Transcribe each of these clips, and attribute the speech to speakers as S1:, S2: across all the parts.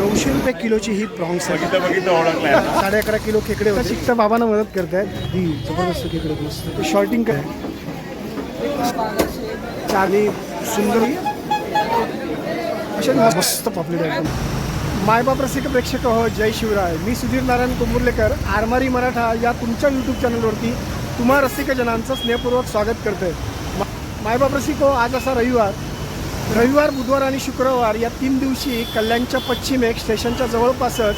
S1: नऊशे रुपये किलोची ही प्रॉन्स
S2: बघितलं बघितलं
S1: साडे अकरा किलो खेकडे होते. शिकता बाबांना मदत करतायत. ही जबरदस्त खेकडे आहेत मस्त. ते शॉर्टिंग काय? चाली सुंदर. असे मस्त पापलेट आहे एकदम मायबाप रसिक प्रेक्षक हो जय शिवराय. मी सुधीर नारायण कुंबुर्लेकर आरमारी मराठा या तुमच्या यूट्यूब चॅनलवरती तुम्हा रसिक जनांचं स्नेहपूर्वक स्वागत करतोय. मा- मायबाप रसिक हो आज असा रविवार. रविवार बुधवार आणि शुक्रवार या तीन दिवशी कल्याणच्या पश्चिमेक स्टेशनच्या जवळपासच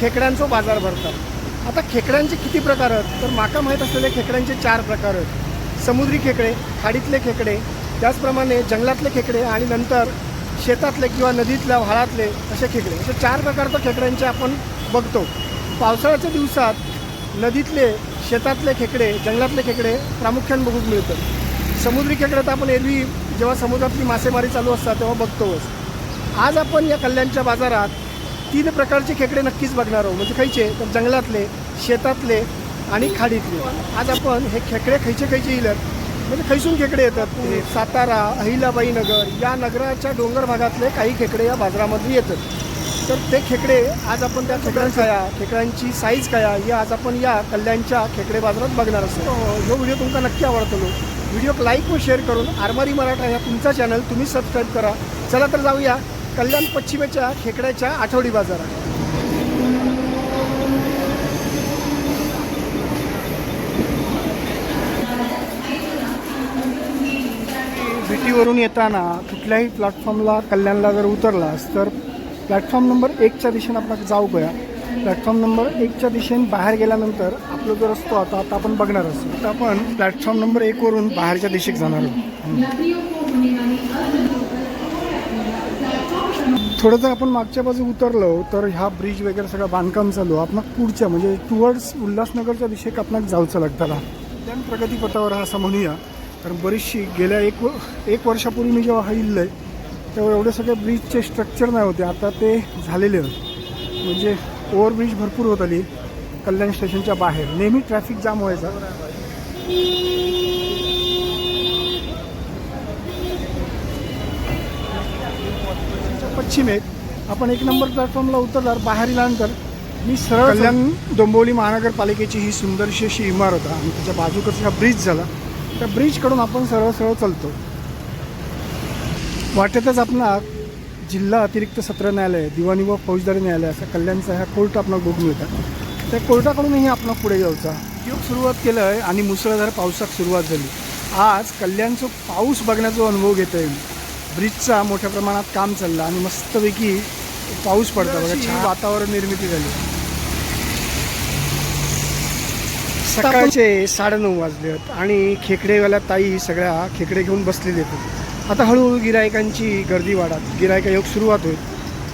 S1: खेकड्यांचा बाजार भरतात. आता खेकड्यांचे किती प्रकार आहेत? तर माका माहीत असलेले खेकड्यांचे चार प्रकार आहेत. समुद्री खेकडे खाडीतले खेकडे त्याचप्रमाणे जंगलातले खेकडे आणि नंतर शेतातले किंवा नदीतल्या व्हाळातले असे खेकडे. असे चार प्रकारच्या खेकड्यांचे आपण बघतो. पावसाळ्याच्या दिवसात नदीतले शेतातले खेकडे जंगलातले खेकडे प्रामुख्याने बघूक मिळतात. समुद्री खेकडे तर आपण एरवी जेव्हा समुद्रातली मासेमारी चालू असतात तेव्हा बघतोच आज आपण या कल्याणच्या बाजारात तीन प्रकारचे खेकडे नक्कीच बघणार आहोत. म्हणजे खायचे तर जंगलातले शेतातले आणि खाडीतले. आज आपण हे खेकडे खैचे खैचे येईल म्हणजे खैसून खेकडे येतात सातारा अहिल्याबाई नगर या नगराच्या डोंगर भागातले काही खेकडे या बाजारामध्ये येतात. तर ते खेकडे आज आपण त्या खेकड्यांचा या खेकड्यांची साईज काय हे आज आपण या कल्याणच्या खेकडे बाजारात बघणार असतो जो व्हिडिओ तुमका नक्की आवडतो. व्हिडिओ लाईक व शेअर करून आरमारी मराठा या तुमचा चॅनल तुम्ही सबस्क्राईब करा. चला तर जाऊया कल्याण पश्चिमेच्या खेकड्याच्या आठवडी बाजारात. विटीवरून येताना कुठल्याही प्लॅटफॉर्मला कल्याणला जर उतरलास तर प्लॅटफॉर्म नंबर एकच्या दिशेने आपण जाऊ गया. प्लॅटफॉर्म नंबर एकच्या दिशेने बाहेर गेल्यानंतर आपला जो रस्तो आता आता आपण बघणार असतो तर आपण प्लॅटफॉर्म नंबर एकवरून बाहेरच्या दिशेत जाणार आहोत. थोडं जर आपण मागच्या बाजू उतरलो तर ह्या ब्रिज वगैरे सगळं बांधकाम चालू आपण पुढच्या म्हणजे टुवर्ड्स उल्हासनगरच्या दिशेक आपण जाऊचं लागताला. त्या प्रगतीपथावर असं म्हणूया. कारण बरीचशी गेल्या एक व एक वर्षापूर्वी मी जेव्हा हा इल्लं आहे तेव्हा एवढे सगळे ब्रिजचे स्ट्रक्चर नाही होते आता ते झालेले आहेत म्हणजे ओव्हरब्रिज भरपूर होत आली कल्याण स्टेशनच्या बाहेर. नेहमी ट्रॅफिक जाम व्हायचा. पश्चिमेत आपण एक नंबर प्लॅटफॉर्मला उतरल्यावर बाहेर गेल्यानंतर मी सरळ कल्याण डोंबिवली महानगरपालिकेची ही सुंदरशी अशी इमारत आहे. आणि त्याच्या बाजूकडचा हा ब्रिज झाला. त्या ब्रिजकडून आपण सरळ सरळ चालतो. वाटेतच आपला जिल्हा अतिरिक्त सत्र न्यायालय दिवाणी व फौजदारी न्यायालय असा कल्याणचा ह्या कोर्ट आपल्याला बघून मिळतात. त्या कोर्टाकडूनही आपण पुढे जाऊचा. योग सुरुवात केलं आहे आणि मुसळधार पावसाक सुरुवात झाली. आज कल्याणचं पाऊस बघण्याचा अनुभव घेता येईल ब्रिजचा मोठ्या प्रमाणात काम चाललं आणि मस्तपैकी पाऊस पडता बघा छान वातावरण निर्मिती झाली. सकाळचे साडेनऊ वाजले आहेत आणि खेकडेवाल्या ताई सगळ्या खेकडे घेऊन बसलेले आहेत. आता हळूहळू गिरायकांची गर्दी वाढत गिरायका योग सुरुवात होईल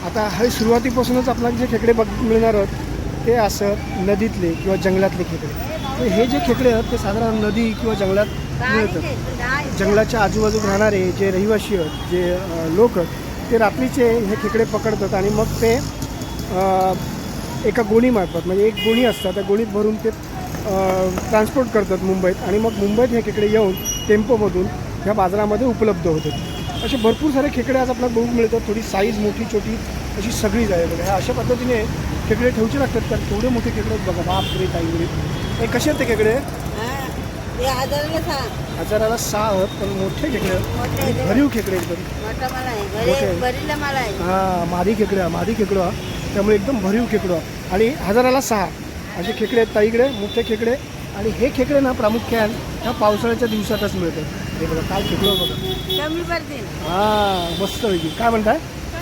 S1: आता हे सुरुवातीपासूनच आपल्याला जे खेकडे बघ मिळणार आहेत ते असं नदीतले किंवा जंगलातले खेकडे. तर हे जे खेकडे आहेत ते साधारण नदी किंवा जंगलात मिळतात. जंगलाच्या आजूबाजूला राहणारे जे रहिवासी आहेत जे लोक आहेत ते रात्रीचे हे खेकडे पकडतात आणि मग ते एका गोणीमार्फत म्हणजे एक गोणी असतात त्या गोणीत भरून ते ट्रान्सपोर्ट करतात मुंबईत आणि मग मुंबईत हे खेकडे येऊन टेम्पोमधून ह्या बाजारामध्ये उपलब्ध होतात. असे भरपूर सारे खेकडे आज आपल्याला बघूक मिळतात. थोडी साईज मोठी छोटी अशी सगळीच आहे बघा. ह्या अशा पद्धतीने खेकडे ठेवचे लागतात. कारण तेवढे मोठे खेकडे बघा. बाप रे ताई. हे कसे आहेत ते खेकडे?
S3: हजाराला
S1: सहा. आहेत पण मोठे खेकडे. भरीव खेकडे एकदम हा मादी खेकडा मादी खेकडो. त्यामुळे एकदम भरीव खेकडो. आणि हजाराला सहा. असे खेकडे आहेत ताईकडे मोठे खेकडे. आणि हे खेकडे ना प्रामुख्यान ह्या पावसाळ्याच्या दिवसातच मिळतात. हे बघा काय खेकडो बघा.
S3: कमी पडतील.
S1: हा मस्त पैकी. काय म्हणताय?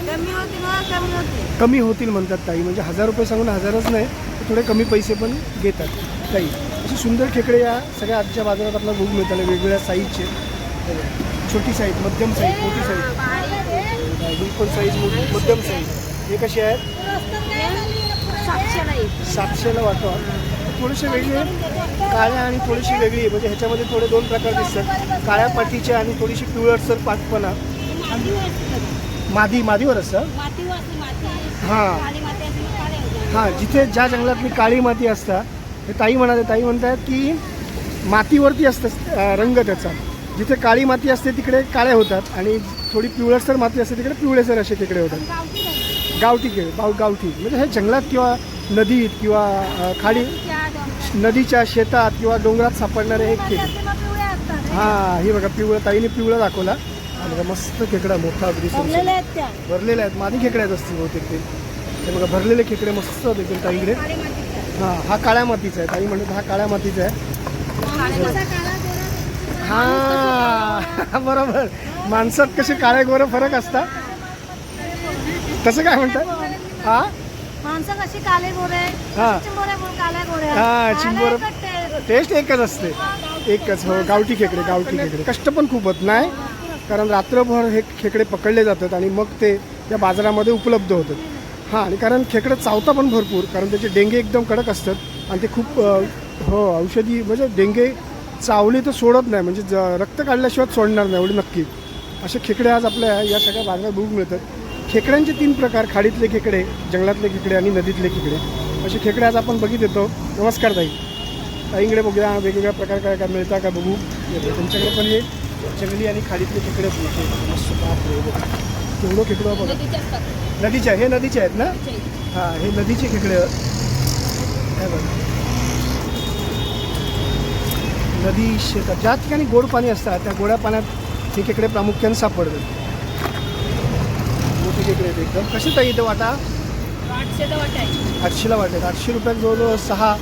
S3: कमी होतील हो, कमी होतील.
S1: कमी होतील म्हणतात ताई. म्हणजे हजार रुपये सांगून हजारच नाही तर थोडे कमी पैसे पण घेतात ताई. अशी सुंदर खेकडे या सगळ्या आजच्या बाजारात आपल्याला बघून मिळतात. वेगवेगळ्या साईजचे हे बघा. छोटी साईज मध्यम साईज मोठी साईज बिलकुल साईज मोठी मध्यम साईज हे कसे आहेत?
S3: सातशेला
S1: वाटतं. थोडेसे वेगळे काळ्या आणि थोडीशी वेगळी म्हणजे ह्याच्यामध्ये थोडे दोन प्रकार दिसतात. काळ्या पाठीचे आणि थोडीशी पिवळटसर पाठपणा. मादी मादीवर असतं?
S3: माती
S1: हां. हां जिथे ज्या जंगलातली काळी माती असतात ते ताई म्हणाले ताई म्हणतात की मातीवरती असतं रंग त्याचा. जिथे काळी माती असते तिकडे काळे होतात. आणि थोडी पिवळसर माती असते तिकडे पिवळेसर असे तिकडे होतात.
S3: गावठी
S1: खेळ गाव गावठी. म्हणजे हे जंगलात किंवा नदीत किंवा खाडी नदीच्या शेतात किंवा डोंगरात सापडणारे हे खेळ. हां हे बघा पिवळं ताईने पिवळं दाखवला. बघा मस्त खेकडा मोठा अगदी सुरसुरीत.
S3: भरलेले आहेत
S1: मादी खेकड्यात असतील बहुतेक ते. हे बघा भरलेले खेकडे मस्त देखील ताईकडे. हां हा काळ्या मातीचा आहे. ताई म्हणतात हा काळ्या मातीचा आहे.
S3: आणि
S1: हा बरोबर. माणसात कसे काळे गोरे फरक असतात. तसं काय म्हणतात हा?
S3: माणसं कशी काळे गोरे?
S1: हा.
S3: चिंबोरे बोल
S1: हा, चिंबोरे. टेस्ट एकच असते. एकच हो गावठी खेकडे गावठी खेकडे. कष्ट पण खूप होत नाही कारण रात्रभर हे खेकडे पकडले जातात आणि मग ते या बाजारामध्ये उपलब्ध होतात. हां. आणि कारण खेकडे चावता पण भरपूर कारण त्याचे डेंगे एकदम कडक असतात आणि ते खूप अ, हो औषधी म्हणजे डेंगे चावली तर सोडत नाही म्हणजे ज रक्त काढल्याशिवाय सोडणार नाही एवढं नक्की. असे खेकडे आज आपल्या या सगळ्या बाजारात बघू मिळतात. खेकड्यांचे तीन प्रकार खाडीतले खेकडे जंगलातले खेकडे आणि नदीतले खेकडे असे खेकडे आज आपण बघित येतो. नमस्कार ताई. ताईंकडे बघूया वेगवेगळ्या प्रकार काय काय मिळतात का बघू? त्यांच्याकडे पण हे जंगली आणि खाडीतले खेकडे मस्त. केवढं खेकडं बघा. नदीचे हे नदीचे आहेत ना? हां हे नदीचे खेकडे. बघा. नदी शेतात ज्या ठिकाणी गोड पाणी असतात त्या गोड्या पाण्यात हे खेकडे प्रामुख्याने सापडतात. खेकडे आहेत एकदम. कसे ताई इथे वाटा? आठशेला वाटत आठशे रुपयात जवळजवळ सहा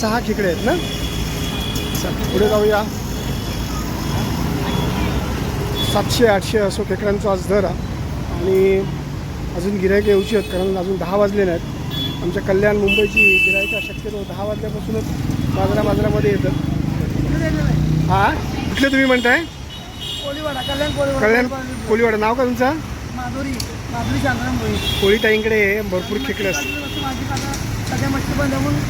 S1: सहा खेकडे आहेत ना? चला, पुढे जाऊया. सातशे आठशे असो खेकड्यांचा आज दर आहे. आणि अजून गिरायक येऊची आहेत कारण अजून दहा वाजले नाहीत. आमच्या कल्याण मुंबईची गिरायका शक्यतो दहा वाजल्यापासूनच बाजारा बाजारामध्ये येतात हा? कुठले तुम्ही म्हणताय?
S2: कोळीवाडा कल्याण कोळीवाडा.
S1: कल्याण कोलीवाडा नाव का तुमचं?
S2: माधुरी. शांताराम भोई
S1: कोळीताईंकडे भरपूर खेकडे असतात.
S2: सध्या मच्छी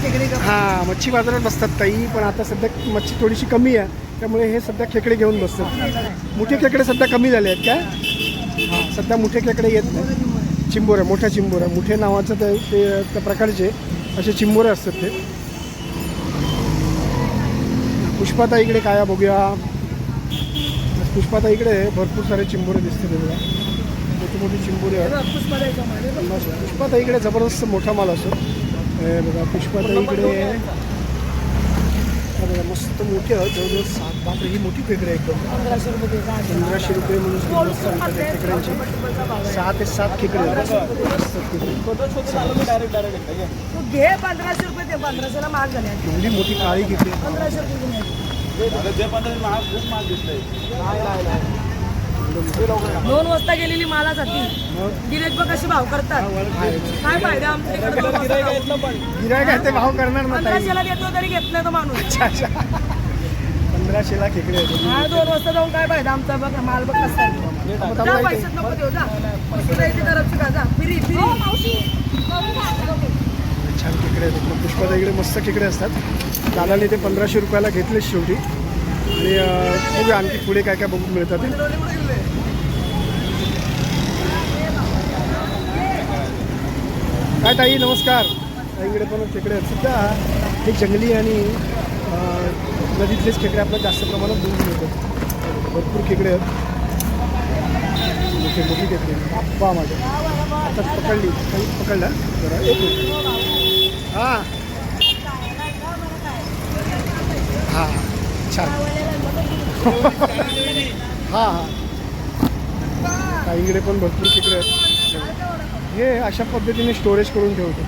S2: खेकडे करतात.
S1: हां मच्छी बाजारात बसतात ताई पण आता सध्या मच्छी थोडीशी कमी आहे. त्यामुळे हे सध्या खेकडे घेऊन बसतात. मोठे खेकडे सध्या कमी झाले आहेत काय हां सध्या मोठे खेकडे येत नाही. चिंबोऱ्या मोठ्या चिंबोऱ्या मुठे नावाचं ते ते त्या प्रकारचे असे चिंबोरे असतात ते. पुष्पाताईकडे काय आहे बघूया. पुष्पाताईकडे भरपूर सारे चिंबोरे दिसते बघा मोठी मोठी चिंबोरे
S2: हे आहे?
S1: पुष्पाताईकडे जबरदस्त मोठा माल असतो. हे बघा पुष्पाताईकडे हा बघा मस्त मोठी आहे. जवळजवळ सात बापरे ही मोठी खेकडे आहे एकदम.
S2: पंधराशे रुपये ते
S1: म्हणून खेकड्यांचे सहा ते सात खेकडे आहेत. मस्त खेकडे.
S2: तू घे पंधराशे रुपये ते पंधराशेला महाग झाले. आहेत.
S1: एवढी मोठी काळी खेकडे
S2: पंधराशे रुपये घेऊन यायचे. दोन वाजता गेलेली मालासाठी. गिरेक बघ कशी भाव करतात. काय फायदा आमच्या इकडे
S1: भाव करणार
S2: पंधराशेला देतो तरी घेत नाही तो माणूस.
S1: अच्छा अच्छा. पंधराशेला खेकडे
S2: हा दोन वाजता जाऊन काय फायदा आमचा? बघ माल बघ कसा नको देऊ जा. तुला इथे करत का जा. फिरी फिरी.
S1: छान खेकडे आहेत. मग पुष्पाताईकडे मस्त खेकडे असतात. दादाने ते पंधराशे रुपयाला घेतले शेवटी. आणि बघूया आणखी पुढे काय काय बघू मिळतात काय ताई नमस्कार. ताईकडे पण खेकडे आहेत. सध्या हे जंगली आणि नदीतलेच खेकडे आपल्याला जास्त प्रमाणात दूर मिळतात. भरपूर खेकडे आहेत. मोठी खेकडे बाप्पा माझ्या आता पकडली. काही पकडला बरं एक मिनिट हां. हां. छान. हां हां. काहीकडे पण भरपूर खेकडे आहेत. हे अशा पद्धतीने स्टोरेज करून ठेवतो.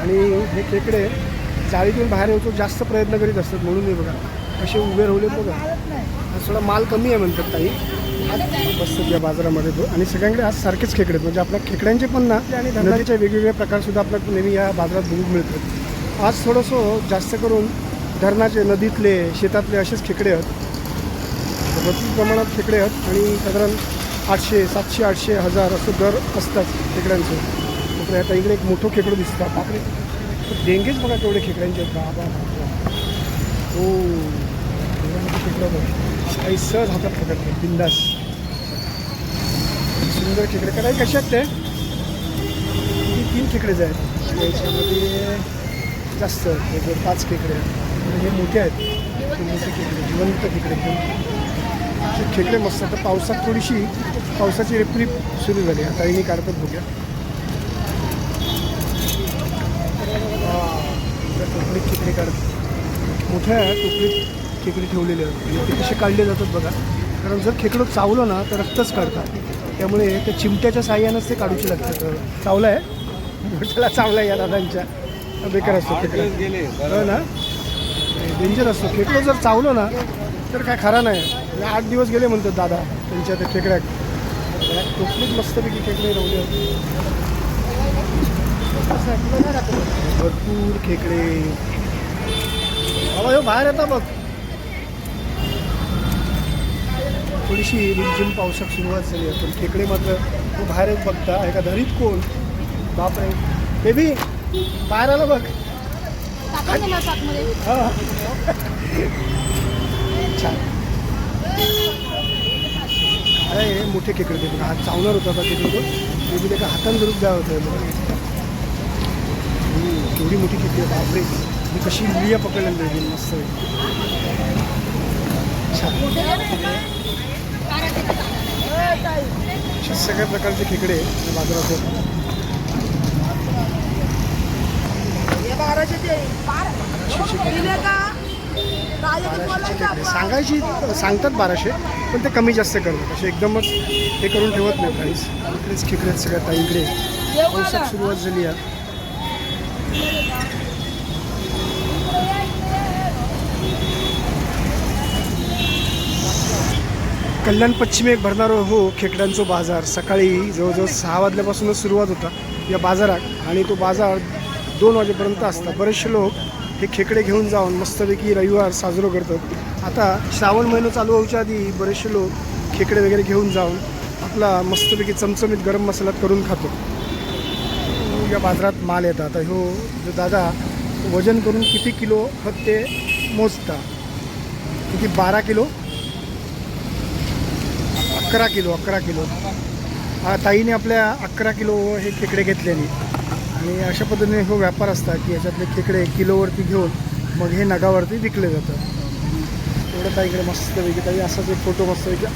S1: आणि हे खेकडे जाळीतून बाहेर येतो जास्त प्रयत्न करीत असतात. म्हणून हे बघा असे उभे राहिले बघा. थोडा माल कमी आहे म्हणतात काही आज बसतात या बाजारामध्ये तो. आणि सगळ्यांकडे आज सारखेच खेकडे आहेत. म्हणजे आपल्या खेकड्यांचे पण ना आणि धंद्याचे वेगवेगळे प्रकारसुद्धा आपल्याला नेहमी या बाजारात बघून मिळतात. आज थोडंसं जास्त करून धरणाचे नदीतले शेतातले असेच खेकडे आहेत. भरपूर प्रमाणात खेकडे आहेत आणि साधारण आठशे सातशे आठशे हजार असं दर असतात खेकड्यांचे. तर आता इकडे एक मोठं खेकडं दिसतं. बापरे डेंगेच बघा तेवढे खेकड्यांचे आहेत. बाबा हो खेकडं बघा. काही सहज हातात नाही बिंदास. सुंदर खेकडे. काय कसे आहेत ते? तीन खेकडेच आहेत. याच्यामध्ये जास्त पाच खेकडे आहेत. हे मोठे आहेत. मोठे खेकडे जिवंत खेकडे एकदम. खेकडे मस्त. आता पावसात थोडीशी पावसाची रिपरिप सुरू झाली. आता ही काढतात बघूया. टोपलीत खेकडे काढत. मोठ्या टोपलीत खेकडे ठेवलेले आहेत. म्हणजे ते कसे काढले जातात बघा. कारण जर खेकडं चावलं ना तर रक्तच काढतात. त्यामुळे त्या चिमट्याच्या साह्यानंच ते काढूची लागतात. चावलं आहे म्हटलं चावलं आहे या दादांच्या. बेकार असतो खेकडे. हो ना? डेंजर असतो. खेकडं जर चावलं ना तर काय खरा नाही. आठ दिवस गेले म्हणतात दादा त्यांच्या त्या खेकड्यात. टोपलीत मस्तपैकी खेकडे रवले होते. भरपूर खेकडे. बाबा बाहेर येता बघ. थोडीशी रिमझिम पावसाक सुरुवात झाली आहे. पण खेकडे मात्र तो बाहेर येत बघता. एका धरीत कोण? बापरे. बेबी बाहेर आला बघ. हा. छान. अरे मोठे खेकडे ते बघा. हात चावणार होता आता खेकडे तो. बेबी त्याच्या हातान जरूर द्या होतं. बघा केवढी मोठी खेकडे बापरे. मी कशी लिया पकडलं बेबी मस्त छान. अशा सगळ्या प्रकारचे खेकडे बाजारात आहेत.
S2: बाराशे
S1: सांगायची सांगतात बाराशे पण ते कमी जास्त करतात. असे एकदमच हे करून ठेवत नाही प्राईस इकडेच खेकडे सगळ्यात सगळ्या इकडे. पावसात सुरुवात झाली आहे कल्याण पश्चिमेक भरणारो हो खेकड्यांचो बाजार. सकाळी जवळजवळ सहा वाजल्यापासूनच सुरुवात होता या बाजारात. आणि तो बाजार दोन वाजेपर्यंत असता. बरेचसे लोक हे खेकडे घेऊन जाऊन मस्तपैकी रविवार साजरो करतात. आता श्रावण महिना चालू होऊच्या आधी बरेचसे लोक खेकडे वगैरे घेऊन जाऊन आपला मस्तपैकी चमचमीत गरम मसाला करून खातो. या बाजारात माल येतात. आता ह्यो जो दादा वजन करून किती किलो हत ते मोजता? किती? बारा किलो? अकरा किलो अकरा किलो. ताईने आपल्या अकरा किलो हे खेकडे घेतलेली. आणि अशा पद्धतीने हो व्यापार असतात की याच्यातले खेकडे किलोवरती घेऊन मग हे नगावरती विकले जातात. एवढं ताईकडे मस्त वेगळी ताई असाच एक फोटो मस्त वेगळी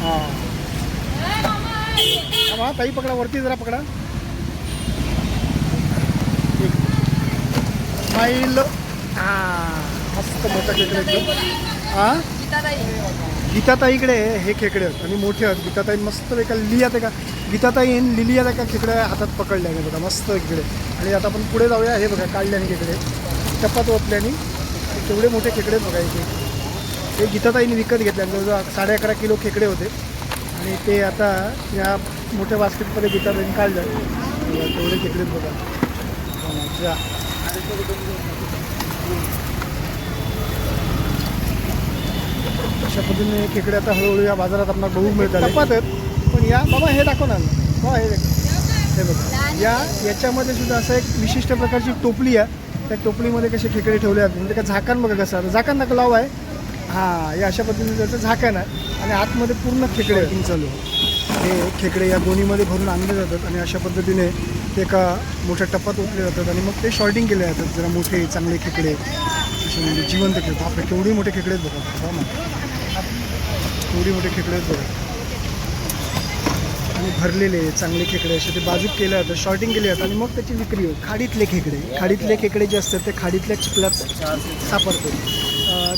S1: हा ताई पकडा वरती जरा पकडा. स्माईल. हा मस्त मोठा खेकडे एकदम हा गीताताईकडे हे खेकडे आहेत आणि मोठे आहेत. गीताताई मस्त एका लिहियात गीताताई येईन लिलियाला का खेकड्या हातात पकडल्या आहे बघा मस्त इकडे आणि आता आपण पुढे जाऊया हे बघा काढल्याने खेकडे. चपात ओतल्याने तेवढे मोठे खेकडे बघा इथे. हे गीताताईने विकत घेतल्या जवळजवळ साडे अकरा किलो खेकडे होते. आणि ते आता या मोठ्या बास्केटमध्ये गीताताईने काढलं. तेवढे खेकडे बघा. हा, अशा पद्धतीने खेकडे आता हळूहळू या बाजारात आपल्याला बघू मिळतात. टपात आहेत या. बाबा हे दाखव ना. हो हे. हे बघा. या याच्यामध्ये सुद्धा असं एक विशिष्ट प्रकारची टोपली आहे. त्या टोपलीमध्ये कसे खेकडे ठेवले आहेत म्हणजे का झाकण बघा कसं आता झाकण नका लाव आहे हां हे अशा पद्धतीने त्याचं झाकण आहे. आणि आतमध्ये पूर्ण खेकडे. चालू. हे खेकडे या गोणीमध्ये भरून आणले जातात. आणि अशा पद्धतीने ते एका मोठ्या टपात ओतले जातात. आणि मग ते शॉर्टिंग केले जातात. जरा मोठे चांगले खेकडे. असे म्हणजे जिवंत खेकडे. बापरे केवढे मोठे खेकडे आहेत बघा. हो ना एवढी मोठे खेकडे आहेत बघा. आणि भरलेले चांगले खेकडे असे ते बाजूक केले जातात शॉर्टिंग केले जातात आणि मग त्याची विक्री होते खाडीतले खेकडे खाडीतले खेकडे जे असतात ते खाडीतल्या चिखलात सापडतात.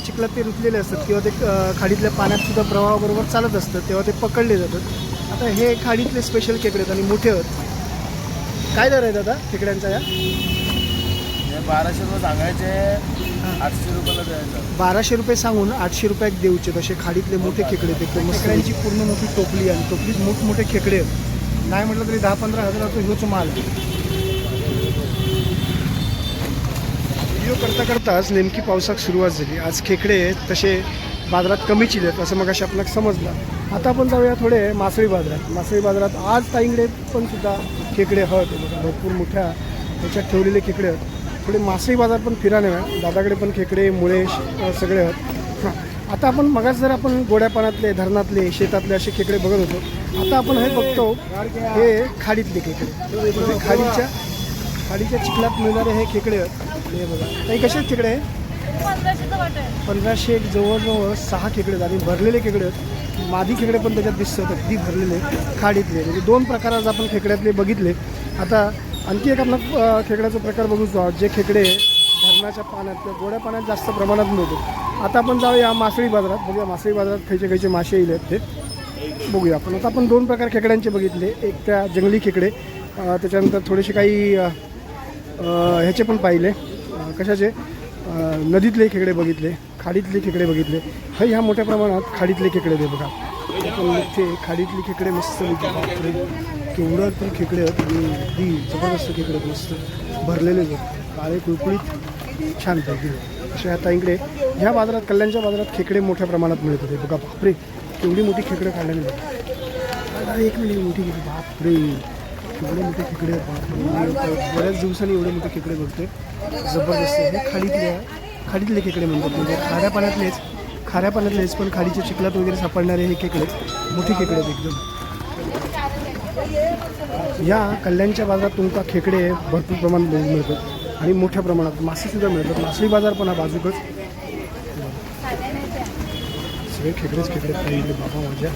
S1: चिखलात ते रुतलेले असतात किंवा ते खाडीतल्या पाण्यातसुद्धा प्रवाहाबरोबर चालत असतात तेव्हा ते पकडले जातात. आता हे खाडीतले स्पेशल खेकडे आहेत आणि मोठे आहेत. काय दर आहे दादा खेकड्यांचा या?
S4: हे बाराशे रुपये सांगायचे. आठशे रुपयाला द्यायचं.
S1: बाराशे रुपये सांगून आठशे रुपयात देऊचे तसे खाडीतले मोठे खेकडे एकदम खेकड्यांची पूर्ण मोठी टोपली आणि टोपलीत मोठमोठे खेकडे. आहेत नाही म्हटलं तरी दहा पंधरा हजाराचा ह्योच माल. व्हिडिओ करता करताच नेमकी पावसाक सुरुवात झाली. आज खेकडे तसे बाजारात कमी चिलेत असं मग आपल्याला समजलं. आता आपण जाऊया थोडे मासळी बाजारात. मासळी बाजारात आज ताईंकडे पण सुद्धा खेकडे हत भरपूर मोठ्या ह्याच्यात ठेवलेले खेकडे आहेत. थोडे मासळी बाजार पण फिराने आहे. दादाकडे पण खेकडे मुळे सगळे आहेत. हां. आता आपण मगाच जर आपण गोड्या पाण्यातले धरणातले शेतातले असे खेकडे बघत होतो आता आपण हे बघतो हे खाडीतले खेकडे. म्हणजे खाडीच्या खाडीच्या चिखलात मिळणारे हे खेकडे आहेत. हे बघा. काही कसे आहेत खेकडे? पंधराशे एक जवळजवळ सहा खेकडे आहेत. आणि भरलेले खेकडे आहेत. मादी खेकडे पण त्याच्यात दिसतात अगदी भरलेले खाडीतले. म्हणजे दोन प्रकार आपण खेकड्यातले बघितले. आता आणखी एक आपला खेकड्याचा प्रकार बघूच आहोत जे खेकडे धरणाच्या पाण्यात किंवा गोड्या पाण्यात जास्त प्रमाणात मिळतो. आता आपण जाऊया मासळी बाजारात बघूया मासळी बाजारात खयचे खयचे मासे येईल आहेत ते. बघूया आपण. आता आपण दोन प्रकार खेकड्यांचे बघितले. एक त्या जंगली खेकडे त्याच्यानंतर थोडेसे काही ह्याचे पण पाहिले. कशाचे? नदीतले खेकडे बघितले खाडीतले खेकडे बघितले. हे ह्या मोठ्या प्रमाणात खाडीतले खेकडे ते बघा. ते खाडीतले खेकडे मस्त केवढं तरी खेकडे आहेत आणि अगदी जबरदस्त खेकडे मस्त भरलेले आहेत. काळे कुळकुळीत छान पैकी अशा आता इकडे ह्या बाजारात कल्याणच्या बाजारात खेकडे मोठ्या प्रमाणात मिळत होते बघा बापरे केवढी मोठी खेकडे काढल्याने बघा अरे एक मिनिट मोठी खेकडे बापरे एवढे मोठे खेकडे बऱ्याच दिवसांनी एवढे मोठे खेकडे बघते जबरदस्त हे खाडीतले खाडीतले खेकडे म्हणतात. म्हणजे खाऱ्या पाण्यातलेच खाऱ्या पाण्यातलेच पण खाडीच्या चिखलात वगैरे सापडणारे हे खेकडे मोठे खेकडे आहेत एकदम. या कल्याणच्या बाजारात तुमका खेकडे भरपूर प्रमाणात मिळतात आणि मोठ्या प्रमाणात मासेसुद्धा मिळतात. मासळी बाजार पण हा बाजूकच. सगळे खेकडेच खेकडे पाहिजे बाबा माझ्या.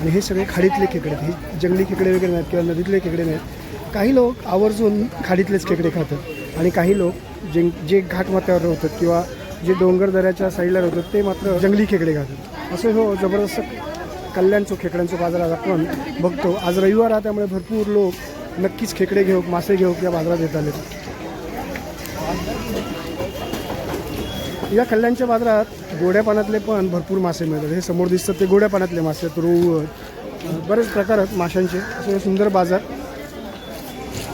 S1: आणि हे सगळे खाडीतले खेकडे आहेत. हे जंगली खेकडे वगैरे नाहीत किंवा नदीतले खेकडे नाहीत. काही लोक आवर्जून खाडीतलेच खेकडे खातात. आणि काही लोक जे जे घाटमाथ्यावर राहतात किंवा जे डोंगर दऱ्याच्या साईडला राहतात ते मात्र जंगली खेकडे खातात. असं हो जबरदस्त कल्याणचो खेकड्यांचो बाजारात आपण बघतो. आज रविवार आहे त्यामुळे भरपूर लोक नक्कीच खेकडे घेऊ मासे घेऊ या बाजारात येत आले या कल्याणच्या बाजारात गोड्या पाण्यातले पण भरपूर मासे मिळतात. हे समोर दिसतात ते गोड्या पाण्यातले मासे आहेत रोहू बरेच प्रकार आहेत माशांचे. असे सुंदर बाजार.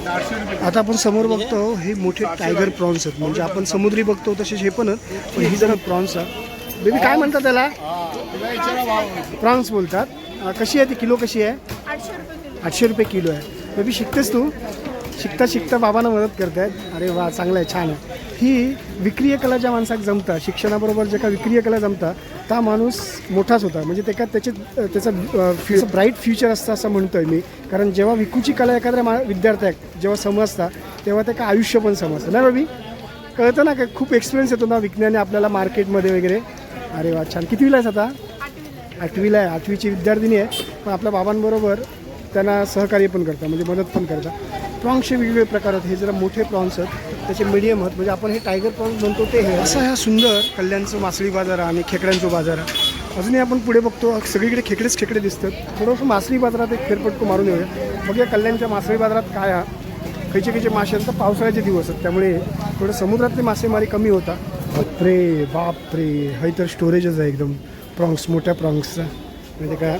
S1: आता आपण समोर बघतो हे मोठे टायगर प्रॉन्स आहेत. म्हणजे आपण समुद्री बघतो तसेच हे पण आहेत पण ही जरा प्रॉन्स आहे बेबी काय म्हणतात त्याला? प्रॉन्स बोलतात. अं, कशी आहे ती? किलो कशी आहे?
S3: आठशे रुपये किलो.
S1: आहे. बेबी शिकतेस तू? शिकता शिकता बाबांना मदत करतायत. अरे वा चांगलं आहे छान आहे. ही विक्रीय कला ज्या माणसाक जमता शिक्षणाबरोबर जे का विक्रीय कला जमता त्या माणूस मोठाच होता. म्हणजे ते का त्याचे त्याचं फ्यु ब्राईट फ्युचर असतं असं म्हणतोय मी. कारण जेव्हा विकूची कला एखाद्या मा विद्यार्थ्याक जेव्हा समजता तेव्हा ते का आयुष्य पण समजतं. ना रवी कळतं ना का खूप एक्सपिरियन्स येतो ना विज्ञाने आपल्याला मार्केटमध्ये वगैरे. अरे वा छान. कितवीला आहेस आता? आठवीला आहे. आठवीची विद्यार्थिनी आहे. पण आपल्या बाबांबरोबर त्यांना सहकार्य पण करतात म्हणजे मदत पण करतात प्रॉन्सचे वेगवेगळे प्रकार आहेत. हे जरा मोठे प्रॉन्स आहेत. त्याचे मीडियम आहेत. म्हणजे आपण हे टायगर प्रॉन्स म्हणतो ते हे. असं ह्या सुंदर कल्याणचं मासळी बाजार आहे आणि खेकड्यांचं बाजार. आहे अजूनही आपण पुढे बघतो. सगळीकडे खेकडेच खेकडे दिसतात. थोडंसं मासळी बाजारात एक फेरपटको मारून येऊया. बघूया कल्याणच्या मासळी बाजारात काय आहे खयचे खयचे मासे आहेत. तर पावसाळ्याचे दिवस आहेत. त्यामुळे थोडं समुद्रातली मासेमारी कमी होता. बापरे बापरे हे तर स्टोरेजच आहे एकदम. प्रॉन्स मोठ्या प्रॉन्सचा म्हणजे काय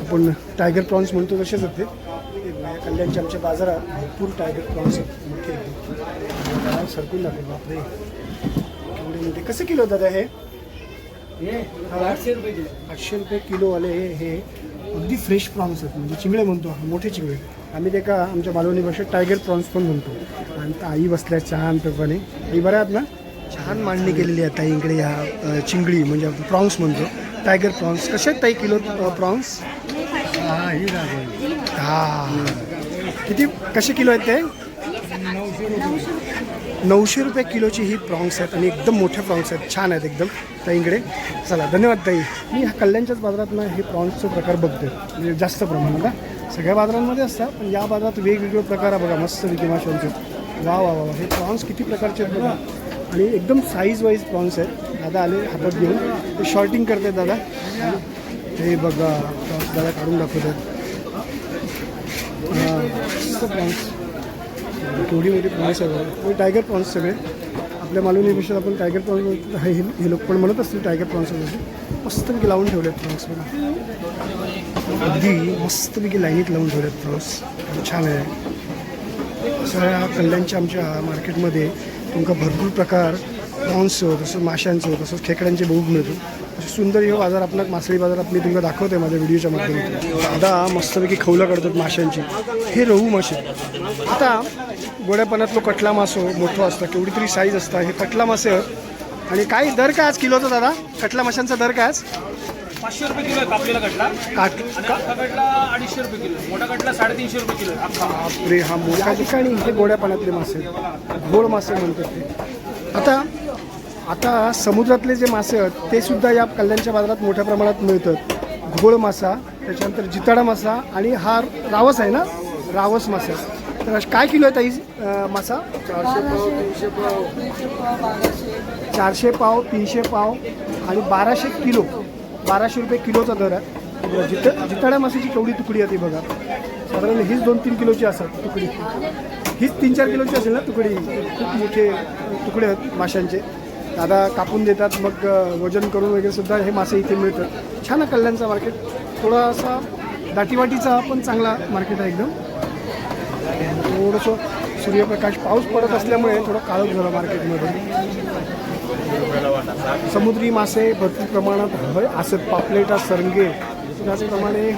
S1: आपण टायगर प्रॉन्स म्हणतो तसेच होते. कल्याणच्या आमच्या बाजारात भरपूर टायगर प्रॉन्स आहेत. मोठे एकदम सरकून दाखव बापरे. एवढे मोठे. कसे किलो दादा हे? आठशे रुपये किलो आठशे रुपये किलोवाले हे अगदी फ्रेश प्रॉन्स आहेत. म्हणजे चिंगळे म्हणतो मोठे चिंगळे. आम्ही ते का आमच्या मालवणी भाषेत टायगर प्रॉन्स पण म्हणतो. आणि आई बसल्या छान पेपरने आई बऱ्या आहेत ना? छान मांडणी केलेली आहे ताई इकडे ह्या चिंगळी म्हणजे आपण प्रॉन्स म्हणतो. Tiger prawns. कसे आहेत ताई किलो प्रॉन्स? हा किती कसे किलो आहेत ते? नऊशे रुपये किलोची ही प्रॉन्स आहेत आणि एकदम मोठे प्रॉन्स आहेत. छान आहेत एकदम. ताईंकडे चला धन्यवाद ताई. मी ह्या कल्याणच्याच बाजारात ना हे प्रॉन्सचे प्रकार बघते म्हणजे जास्त प्रमाणात हा. सगळ्या बाजारांमध्ये असतात पण या बाजारात वेगवेगळे प्रकार आहे बघा. मस्त विकी माशांचे वा वा वा. हे प्रॉन्स किती प्रकारचे आहेत बघा. आणि एकदम साईज वाईज प्रॉन्स आहेत. दादा आले हातात घेऊन. ते शॉर्टिंग करतात दादा. हे बघा प्रॉन्स दादा काढून दाखवतात. हां मस्त प्रॉन्स केवढी मोठी प्रॉन्स आहे टायगर प्रॉन्स सगळे. आपल्या मालवणीपेक्षा आपण टायगर प्रॉन्स हे हे लोक पण म्हणत असतील टायगर प्रॉन्स वगैरे. मस्तपैकी लावून ठेवले आहेत प्रॉन्स बघा. अगदी मस्तपैकी लाईनीत लावून ठेवले आहेत प्रॉन्स छान आहे. सगळ्या कल्याणच्या आमच्या मार्केटमध्ये तुमका भरपूर प्रकार प्रॉन्सचं हो, तसंच माशांचं हो, तसंच खेकड्यांचे बघूक मिळतो. असे सुंदर हे बाजार आपणाक मासळी बाजारात मी तुमका दाखवते माझ्या व्हिडिओच्या माध्यमातून. आता मस्तपैकी खवलं काढतात माशांची. हे रहू मासे. आता गोड्यापणातलो कटला मासो मोठो असता केवढी तरी साईज असता हे कटला मासे. आणि काय दर काय आज किलोचा दादा? कटला माशांचा दर काय आज?
S5: पाचशे रुपये किलो आहे कापलेला कटला.
S1: काट
S5: आणि अख्खा कटला अडीचशे रुपये किलो. मोठा कटला साडेतीनशे रुपये किलो आहे, अख्खा
S1: बापरे हा मोठ्या ठिकाणी हे गोड्या पाण्यातले मासे आहेत. घोड मासे म्हणतात ते. आता आता समुद्रातले जे मासे आहेत ते सुद्धा या कल्याणच्या बाजारात मोठ्या प्रमाणात मिळतात. घोळ मासा त्याच्यानंतर जिताडा मासा आणि हा रावस आहे ना? रावस मासा. तर काय किलो आहे ताई अं, मासा?
S4: चारशे पाव तीनशे पाव
S1: चारशे पाव तीनशे पाव आणि बाराशे किलो. बाराशे रुपये किलोचा दर आहे. जित जिताड्या माशाची केवढी तुकडी आहे ती बघा. साधारण हीच दोन तीन किलोची असतात तुकडी. हीच तीन चार किलोची असेल ना तुकडी. खूप मोठे तुकडे आहेत माशांचे. दादा कापून देतात मग वजन करून वगैरे सुद्धा हे मासे इथे मिळतात. छान आहे कल्याणचा मार्केट थोडासा दाटीवाटीचा पण चांगला मार्केट आहे एकदम. थोडंसं सूर्यप्रकाश पाऊस पडत असल्यामुळे थोडं काळोख झालं मार्केटमध्ये समुद्री मासे भरपूर प्रमाणात हवे असे पापलेटा सरंगे त्याचप्रमाणे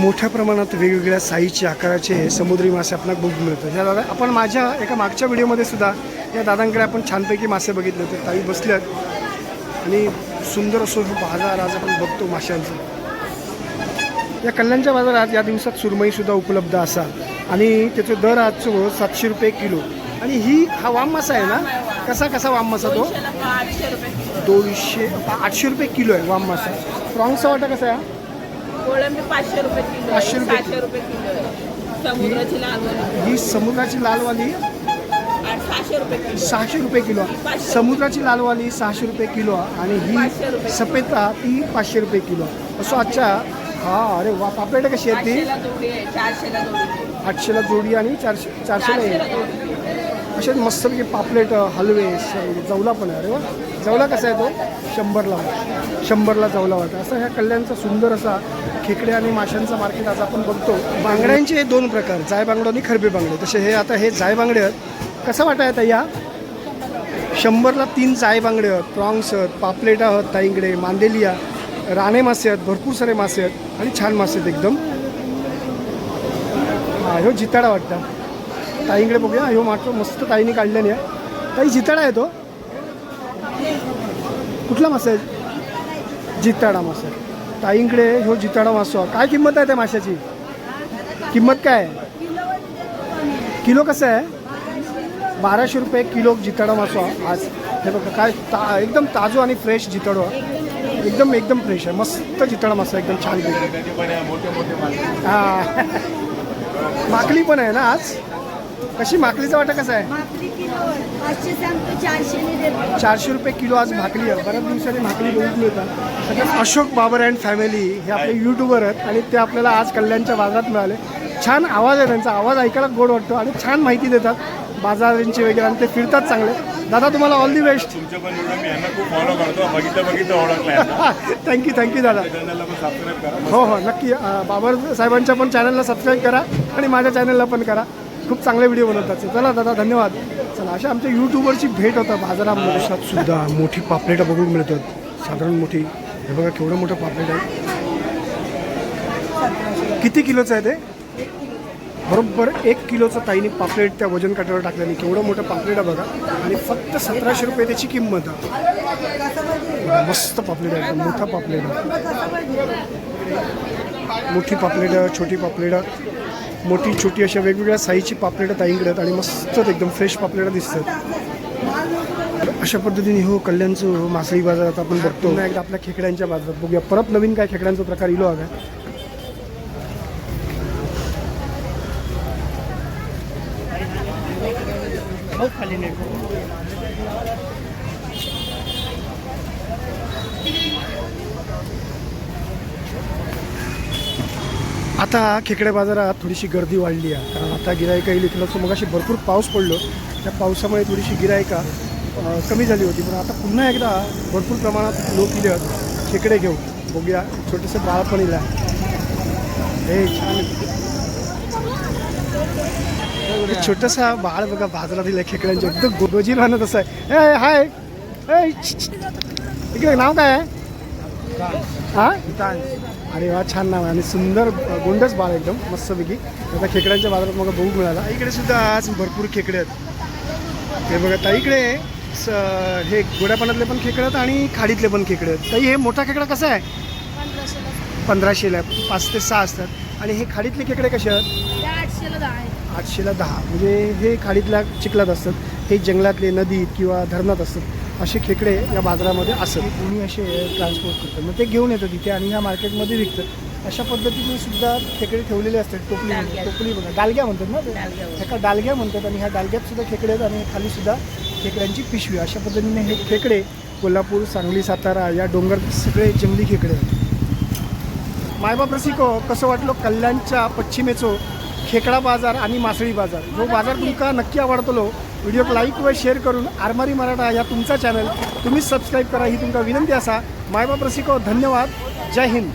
S1: मोठ्या प्रमाणात वेगवेगळ्या साईजचे आकाराचे समुद्री मासे आपल्याला बघून मिळतात. ह्या दादा आपण माझ्या एका मागच्या व्हिडिओमध्ये सुद्धा या दादांकडे आपण छानपैकी मासे बघितले होते. ताई बसल्यात. आणि सुंदर असो बाजार आज आपण बघतो माशांचा. या कल्याणच्या बाजारात या दिवसात सुरमईसुद्धा उपलब्ध असा आणि त्याचे दर आज सातशे रुपये किलो. आणि ही हा वाम मासा आहे ना कसा कसा वाम मासा तो? दोनशे आठशे रुपये किलो आहे वाम मासा प्रॉन्सचा वाटा कसा आहे
S2: कोळंबी पाचशे रुपये किलो आहे,
S1: पाचशे रुपये
S2: सहाशे रुपये किलो आहे. समुद्राची लागवड.
S1: ही समुद्राची लालवाली?
S2: सहाशे रुपये किलो.
S1: सहाशे रुपये किलो. आहे. समुद्राची लालवाली सहाशे रुपये किलो आहे. आणि ही
S2: रुपये.
S1: सफेदा ती पाचशे रुपये किलो. आहे. असं आजच्या हा अरे वा पापलेट कशी आहे ती?
S2: आठशेला जोडी आहे चारशेला जोडी
S1: आठशेला जोडी आणि चारशे चारशेला
S2: चारशेला
S1: एक
S2: जोडी.
S1: असे मस्तपैकी पापलेट हलवे जवला पण आहे. अरे वा. जवला कसा आहे तो? शंभरला शंभरला जवला वाटतं. असं ह्या कल्याणचा सुंदर असा खेकडे आणि माशांचा मार्केट आज आपण बघतो. बांगड्यांचे हे दोन प्रकार जाय बांगडो आणि खरबे बांगडे. तसे हे आता हे जाय बांगडे आहेत. कसं वाटा आहे या? शंभरला तीन जाय बांगडे आहेत. प्रॉन्ग्स आहेत पापलेट आहेत ताईंगडे मांदेलिया राणे मासे आहेत भरपूर सारे मासे आहेत आणि छान मासे आहेत एकदम. हा ह्यो जिताडा वाटतं. ताईंकडे बघूया. ह्यो मात्र मस्त ताईने काढल्याने आहे. ताई जिताडा आहे तो. कुठला मासा आहे जिताडा मासा ताईंकडे ह्यो जिताडा मासा काय किंमत आहे त्या माशाची? किंमत काय आहे? किलो कसं आहे? बाराशे रुपये किलो जिताडा मासा आज हे बघा काय ता एकदम ताजो आणि फ्रेश जिताडो. एकदम एकदम फ्रेश आहे. मस्त जिताडा मासा एकदम छान हां. माकली पण आहे ना आज? कशी माकलीचा वाटा कसा आहे?
S3: भाकरी किलो पाचशे सांगतो चारशे देतो.
S1: चारशे रुपये किलो आज भाकरी आहे. बऱ्याच दिवसांनी भाकरी बघून मिळतात. सगळ्यात अशोक बाबर अँड फॅमिली हे आपले यूट्यूबर आहेत आणि ते आपल्याला आज कल्याणच्या बाजारात मिळाले. छान आवाज आहे त्यांचा. आवाज ऐकायला गोड वाटतो आणि छान माहिती देतात. बाजारांची वगैरे आणि ते फिरतात चांगले. दादा तुम्हाला ऑल दी बेस्ट
S6: तुमचे पण व्हिडिओ मी यांना खूप फॉलो करतो. बघितलं बघितलं ओळखलं
S1: थँक्यू थँक्यू दादा.
S6: चॅनलला पण सबस्क्राईब करा.
S1: हो हो नक्की अं, बाबर साहेबांच्या पण चॅनलला सबस्क्राईब करा आणि माझ्या चॅनलला पण करा. खूप चांगले व्हिडिओ बनवतात चला दादा धन्यवाद. चला अशा आमच्या यूट्यूबरची भेट होता बाजारामध्ये. सुद्धा मोठी पापलेटं बघून मिळतात. साधारण मोठी. हे बघा केवढं मोठं पापलेट आहे. किती किलोचं आहे ते? बरोबर एक किलोचं ताईने पापलेट त्या वजन काट्यावर टाकल्याने केवढं मोठं पापलेट आहे बघा. आणि फक्त सतराशे रुपये त्याची किंमत आहे. मस्त पापलेट आहे. मोठा पापलेट आहे. मोठी पापलेटं छोटी पापलेटं. मोठी छोटी अशा वेगवेगळ्या साईजची पापलेटं ताईंकडे आहेत आणि मस्त एकदम फ्रेश पापलेटं दिसतात. अशा पद्धतीने हो कल्याणचं हो, मासळी बाजारात आपण बघतो. ना एकदा आपल्या खेकड्यांच्या बाजारात बघूया. परत नवीन काय खेकड्यांचा प्रकार इलो हो, हवा खाली नाही आता खेकडे बाजारात थोडीशी गर्दी वाढली आहे. कारण आता गिरायका येईल इथलं मग अशी भरपूर पाऊस पडलो. त्या पावसामुळे थोडीशी गिरायका कमी झाली होती. पण आता पुन्हा एकदा भरपूर प्रमाणात लोक इले खेकडे घेऊ बघूया. छोटंसं बाळ पण इला हे छान छोटंसं बाळ बघा बाजारात दिलं खेकड्यांच्या एकदम गोगोजी राहणं तसं आहे. ए हाय. इकडे नाव काय आहे? हा? अरे वा छान नाव आहे. आणि सुंदर गोंडस बाळ एकदम मस्तपैकी. आता खेकड्यांच्या बाजारात मग बघू मिळाला. इकडे सुद्धा आज भरपूर खेकडे आहेत. हे बघा ताईकडे स हे गोड्यापाण्यातले पण खेकडे आहेत आणि खाडीतले पण खेकडे आहेत. ताई हे मोठा खेकडा कसा आहे? पंधराशेला. पाच ते सहा असतात. आणि हे खाडीतले खेकडे कसे आहेत.
S3: आठशेला दहा.
S1: म्हणजे हे खाडीतल्या चिखलात असतात. हे जंगलातले नदीत किंवा धरणात असतात. असे खेकडे या बाजारामध्ये असतात. कोणी असे ट्रान्सपोर्ट करतात मग ते घेऊन येतात तिथे आणि ह्या मार्केटमध्ये विकतात. अशा पद्धतीने सुद्धा खेकडे ठेवलेले असतात. टोपली टोपली बघा डालग्या म्हणतात ना ह्याका डालग्या म्हणतात आणि ह्या डालग्यात सुद्धा खेकडे आहेत आणि खाली सुद्धा खेकड्यांची पिशवी अशा पद्धतीने हे खेकडे कोल्हापूर सांगली सातारा या डोंगर सगळे जंगली खेकडे आहेत. मायबाप रसिको कसं वाटलं कल्याणच्या पश्चिमेचो खेकडा बाजार आणि मासळी बाजार? जो बाजार तुमका नक्की आवडतलो व्हिडिओक लाईक व शेअर करून आरमारी मराठा या तुमचा चॅनल तुम्ही सबस्क्राईब करा ही तुमका विनंती असा. मायबाप रसिको धन्यवाद. जय हिंद.